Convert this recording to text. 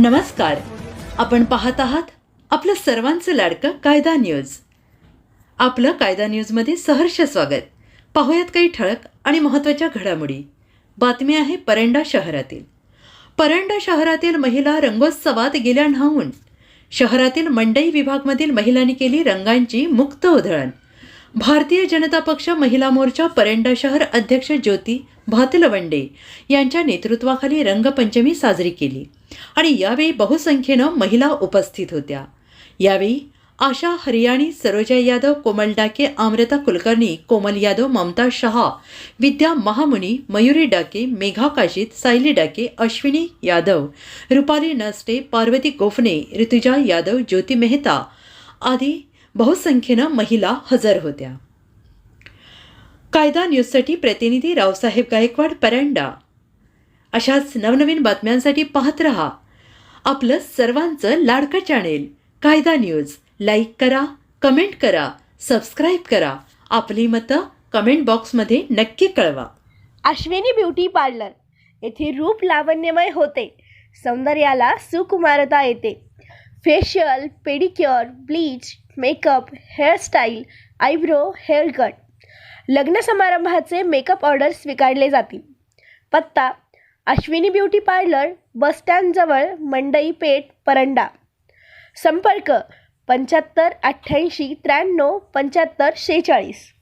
नमस्कार. आपण पाहत आहात आपलं सर्वांचं लाडकं कायदा न्यूज. आपलं कायदा न्यूजमध्ये सहर्ष स्वागत. पाहूयात काही ठळक आणि महत्त्वाच्या घडामोडी. बातमी आहे परंडा शहरातील. परंडा शहरातील महिला रंगोत्सवात गेल्या न्हावून शहरातील मंडई विभागमधील महिलांनी केली रंगांची मुक्त उधळण. भारतीय जनता पक्ष महिला मोर्चा परंडा शहर अध्यक्ष ज्योती भातलवंडे यांच्या नेतृत्वाखाली रंगपंचमी साजरी केली. आणि यावेळी बहुसंख्येनं महिला उपस्थित होत्या. यावेळी आशा हरियाणी सरोजा यादव कोमल डाके अमृता कुलकर्णी कोमल यादव ममता शहा विद्या महामुनी मयुरी डाके मेघा काशीत सायली डाके अश्विनी यादव रुपाली नस्टे पार्वती गोफणे ऋतुजा यादव ज्योती मेहता आदी बहुसंख्येनं महिला हजर होत्या. कायदा न्यूजसाठी प्रतिनिधी रावसाहेब गायकवाड परंडा. अशाच नवनवीन बातम्यांसाठी पाहत रहा. आपलं सर्वांचं लाडकं चॅनेल कायदा न्यूज. लाईक करा कमेंट करा सबस्क्राईब करा. आपली मतं कमेंट बॉक्समध्ये नक्की कळवा. Ashwini beauty parlour. येथे रूप लावण्यमय होते. सौंदर्याला सुकुमारता येते. Facial pedicure bleach makeup hairstyle eyebrow hair cut. लग्न समारंभाचे मेकअप ऑर्डर स्वीकारले जातील. पत्ता अश्विनी ब्युटी पार्लर बसस्टँडजवळ मंडई पेठ परंडा. संपर्क पंच्याहत्तर अठ्ठ्याऐंशी त्र्याण्णव पंच्याहत्तर शेहेचाळीस.